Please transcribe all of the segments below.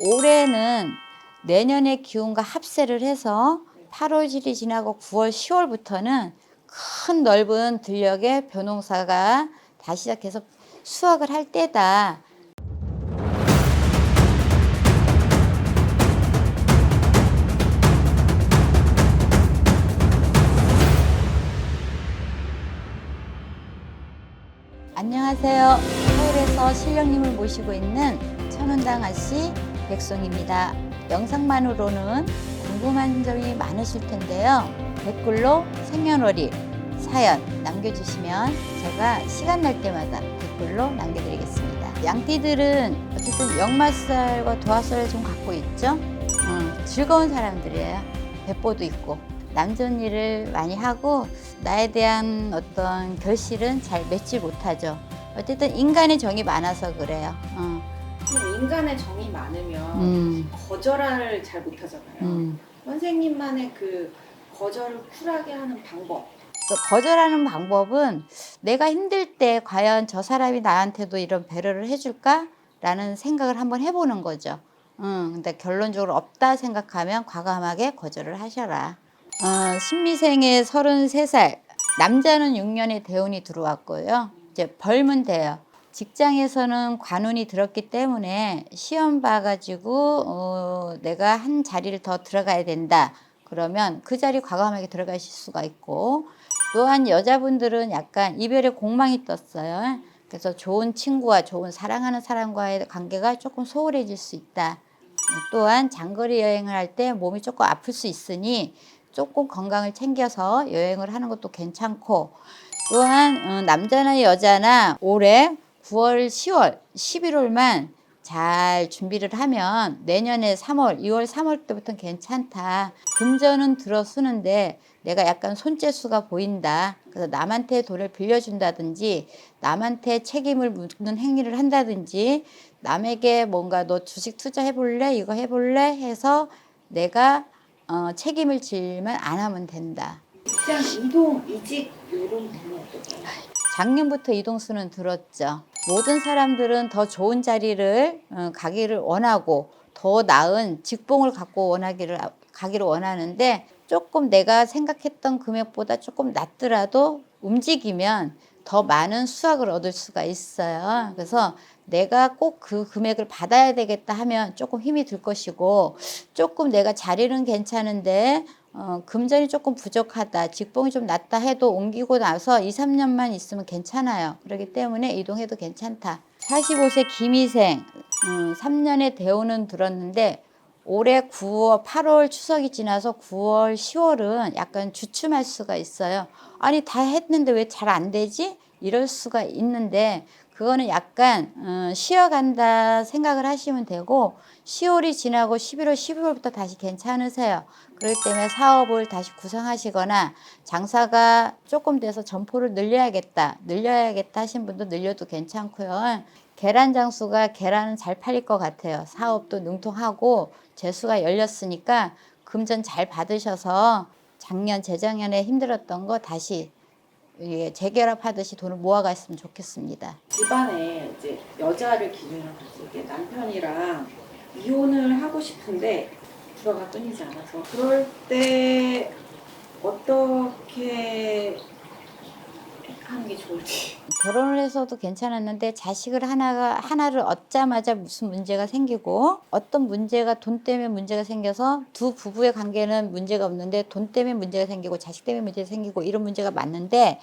올해는 내년의 기운과 합세를 해서 8월질이 지나고 9월, 10월부터는 큰 넓은 들녘의 벼농사가 다시 시작해서 수확을 할 때다. 안녕하세요. 서울에서 신령님을 모시고 있는 천운당 아씨 백송입니다. 영상만으로는 궁금한 점이 많으실 텐데요. 댓글로 생년월일, 사연 남겨주시면 제가 시간 날 때마다 댓글로 남겨드리겠습니다. 양띠들은 어쨌든 역마살과 도화살을 좀 갖고 있죠. 음, 즐거운 사람들이에요. 배포도 있고 남존 일을 많이 하고 나에 대한 어떤 결실은 잘 맺지 못하죠. 어쨌든 인간의 정이 많아서 그래요. 어. 인간의 정이 많으면 음, 거절을 잘 못하잖아요. 음. 선생님만의 그 거절을 쿨하게 하는 방법. 또 거절하는 방법은 내가 힘들 때 과연 저 사람이 나한테도 이런 배려를 해줄까? 라는 생각을 한번 해보는 거죠. 음, 근데 결론적으로 없다 생각하면 과감하게 거절을 하셔라. 어, 신미생의 33살, 남자는 6년의 대운이 들어왔고요. 이제 벌면 돼요. 직장에서는 관운이 들었기 때문에 시험 봐가지고 어, 내가 한 자리를 더 들어가야 된다. 그러면 그 자리 과감하게 들어가실 수가 있고 또한 여자분들은 약간 이별의 공망이 떴어요. 그래서 좋은 친구와 좋은 사랑하는 사람과의 관계가 조금 소홀해질 수 있다. 또한 장거리 여행을 할 때 몸이 조금 아플 수 있으니 조금 건강을 챙겨서 여행을 하는 것도 괜찮고 또한 어, 남자나 여자나 올해 9월, 10월, 11월만 잘 준비를 하면 내년에 3월, 2월, 3월 때부터는 괜찮다. 금전은 들어서는데 내가 약간 손재수가 보인다. 그래서 남한테 돈을 빌려준다든지 남한테 책임을 묻는 행위를 한다든지 남에게 뭔가 너 주식 투자해볼래? 이거 해볼래? 해서 내가 어, 책임을 지면 안 하면 된다. 직장 이동, 이직 이런 부분 어떨까요? 작년부터 이동수는 들었죠. 모든 사람들은 더 좋은 자리를 어, 가기를 원하고 더 나은 직봉을 갖고 원하기를 가기를 원하는데 조금 내가 생각했던 금액보다 조금 낮더라도 움직이면 더 많은 수확을 얻을 수가 있어요. 그래서 내가 꼭 그 금액을 받아야 되겠다 하면 조금 힘이 들 것이고 조금 내가 자리는 괜찮은데 어, 금전이 조금 부족하다, 직봉이 좀 낮다 해도 옮기고 나서 2, 3년만 있으면 괜찮아요. 그렇기 때문에 이동해도 괜찮다. 45세 김희생, 음, 3년의 대우는 들었는데 올해 9월, 8월 추석이 지나서 9월, 10월은 약간 주춤할 수가 있어요. 아니, 다 했는데 왜 잘 안 되지? 이럴 수가 있는데 그거는 약간 어, 쉬어간다 생각을 하시면 되고 10월이 지나고 11월, 12월부터 다시 괜찮으세요. 그렇기 때문에 사업을 다시 구상하시거나 장사가 조금 돼서 점포를 늘려야겠다, 늘려야겠다 하신 분도 늘려도 괜찮고요. 계란 장수가 계란은 잘 팔릴 것 같아요. 사업도 능통하고 재수가 열렸으니까 금전 잘 받으셔서 작년, 재작년에 힘들었던 거 다시 재결합하듯이 돈을 모아갔으면 좋겠습니다. 집안에 이제 여자를 기준으로 봤을 때 남편이랑 이혼을 하고 싶은데 불화가 끊이지 않아서 그럴 때 어떻게 하는 게 좋을지. 결혼을 해서도 괜찮았는데 자식을 하나가 하나를 얻자마자 무슨 문제가 생기고 어떤 문제가 돈 때문에 문제가 생겨서 두 부부의 관계는 문제가 없는데 돈 때문에 문제가 생기고 자식 때문에 문제가 생기고 이런 문제가 많는데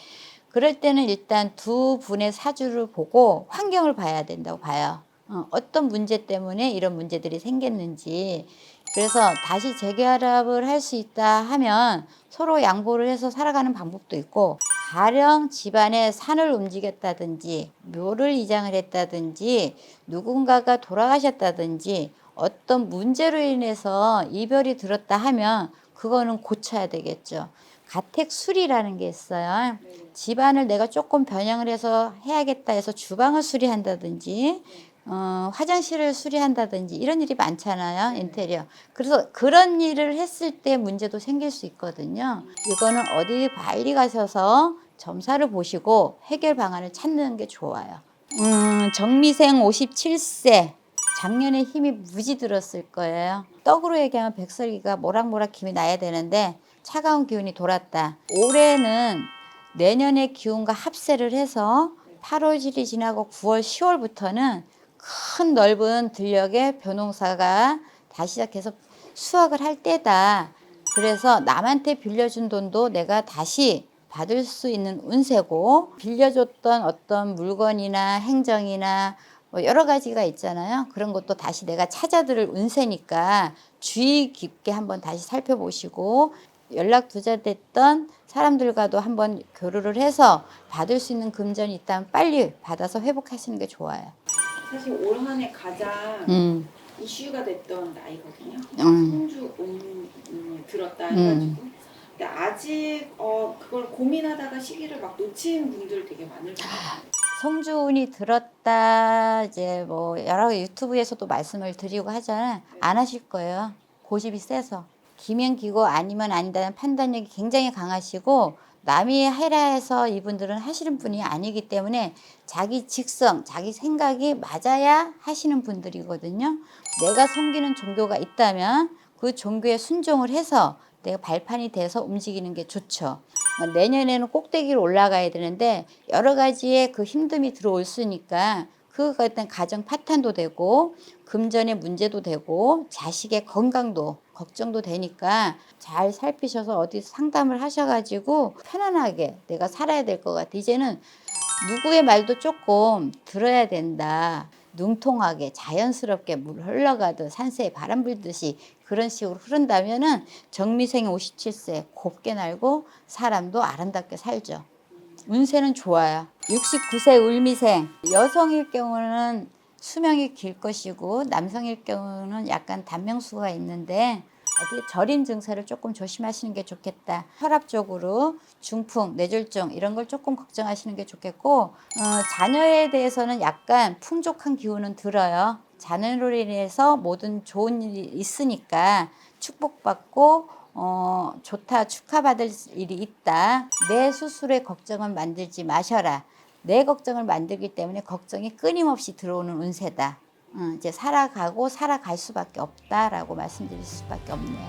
그럴 때는 일단 두 분의 사주를 보고 환경을 봐야 된다고 봐요. 어, 어떤 문제 때문에 이런 문제들이 생겼는지 그래서 다시 재결합을 할 수 있다 하면 서로 양보를 해서 살아가는 방법도 있고 가령 집안에 산을 움직였다든지 묘를 이장을 했다든지 누군가가 돌아가셨다든지 어떤 문제로 인해서 이별이 들었다 하면 그거는 고쳐야 되겠죠. 가택수리라는 게 있어요. 집안을 내가 조금 변형을 해서 해야겠다 해서 주방을 수리한다든지 어, 화장실을 수리한다든지 이런 일이 많잖아요 인테리어. 그래서 그런 일을 했을 때 문제도 생길 수 있거든요. 이거는 어디 빨리 가셔서 점사를 보시고 해결 방안을 찾는 게 좋아요. 음, 정미생 57세. 작년에 힘이 무지 들었을 거예요. 떡으로 얘기하면 백설기가 모락모락 김이 나야 되는데 차가운 기운이 돌았다. 올해는 내년의 기운과 합세를 해서 8월 7일이 지나고 9월 10월부터는 큰 넓은 들녘의 벼농사가 다시 시작해서 수확을 할 때다. 그래서 남한테 빌려준 돈도 내가 다시 받을 수 있는 운세고 빌려줬던 어떤 물건이나 행정이나 뭐 여러 가지가 있잖아요. 그런 것도 다시 내가 찾아들을 운세니까 주의 깊게 한번 다시 살펴보시고 연락 두절됐던 사람들과도 한번 교류를 해서 받을 수 있는 금전이 있다면 빨리 받아서 회복하시는 게 좋아요. 사실 올 한해 가장 음, 이슈가 됐던 나이거든요. 음. 성주 온 음, 들었다 음. 해가지고. 근데 아직 어 그걸 고민하다가 시기를 막 놓친 분들 되게 많을 것 같아요. 성주운이 들었다 이제 뭐 여러 유튜브에서도 말씀을 드리고 하잖아요. 안 하실 거예요. 고집이 세서 기면 기고 아니면 아니다는 판단력이 굉장히 강하시고 남이 해라 해서 이분들은 하시는 분이 아니기 때문에 자기 직성, 자기 생각이 맞아야 하시는 분들이거든요. 내가 섬기는 종교가 있다면 그 종교에 순종을 해서 내가 발판이 돼서 움직이는 게 좋죠. 어, 내년에는 꼭대기로 올라가야 되는데 여러 가지의 그 힘듦이 들어올 수니까 그거 일단 가정 파탄도 되고 금전의 문제도 되고 자식의 건강도 걱정도 되니까 잘 살피셔서 어디 상담을 하셔가지고 편안하게 내가 살아야 될 것 같아. 이제는 누구의 말도 조금 들어야 된다. 능통하게 자연스럽게 물 흘러가듯 산세에 바람 불듯이 그런 식으로 흐른다면은 정미생이 57세 곱게 날고 사람도 아름답게 살죠. 운세는 좋아요. 69세 을미생 여성일 경우는 수명이 길 것이고 남성일 경우는 약간 단명수가 있는데 어떻게 절임 증세를 조금 조심하시는 게 좋겠다. 혈압적으로 중풍, 뇌졸중 이런 걸 조금 걱정하시는 게 좋겠고 어, 자녀에 대해서는 약간 풍족한 기운은 들어요. 자녀로 인해서 모든 좋은 일이 있으니까 축복받고 어, 좋다 축하받을 일이 있다. 내 스스로의 걱정은 만들지 마셔라. 내 걱정을 만들기 때문에 걱정이 끊임없이 들어오는 운세다. 어, 이제 살아가고 살아갈 수밖에 없다라고 말씀드릴 수밖에 없네요.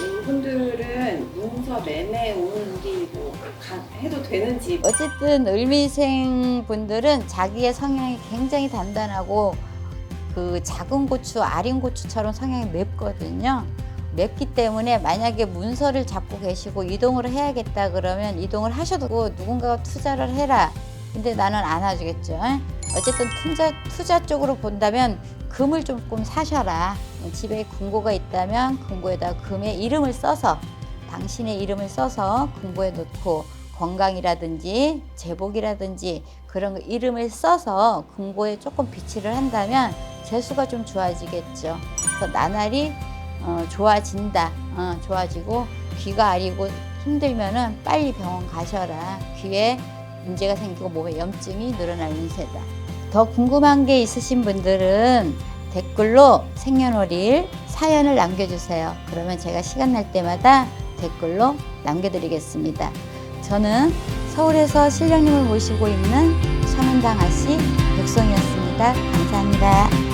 네, 이분들은 문서 매매 오는지 뭐 가- 해도 되는지 어쨌든 을미생 분들은 자기의 성향이 굉장히 단단하고 그 작은 고추, 아린 고추처럼 성향이 맵거든요. 맵기 때문에 만약에 문서를 잡고 계시고 이동을 해야겠다 그러면 이동을 하셔도 누군가가 투자를 해라. 근데 나는 안 해주겠죠. 어쨌든 투자, 투자 쪽으로 본다면 금을 조금 사셔라. 집에 금고가 있다면 금고에다 금의 이름을 써서 당신의 이름을 써서 금고에 넣고 건강이라든지 제복이라든지 그런 거 이름을 써서 금고에 조금 비치를 한다면 재수가 좀 좋아지겠죠. 그래서 나날이 어, 좋아진다. 어, 좋아지고 귀가 아리고 힘들면은 빨리 병원 가셔라. 귀에 문제가 생기고 몸에 염증이 늘어날 운세다. 더 궁금한 게 있으신 분들은 댓글로 생년월일 사연을 남겨주세요. 그러면 제가 시간 날 때마다 댓글로 남겨드리겠습니다. 저는 서울에서 신령님을 모시고 있는 천은당 아씨 백송이었습니다. 감사합니다.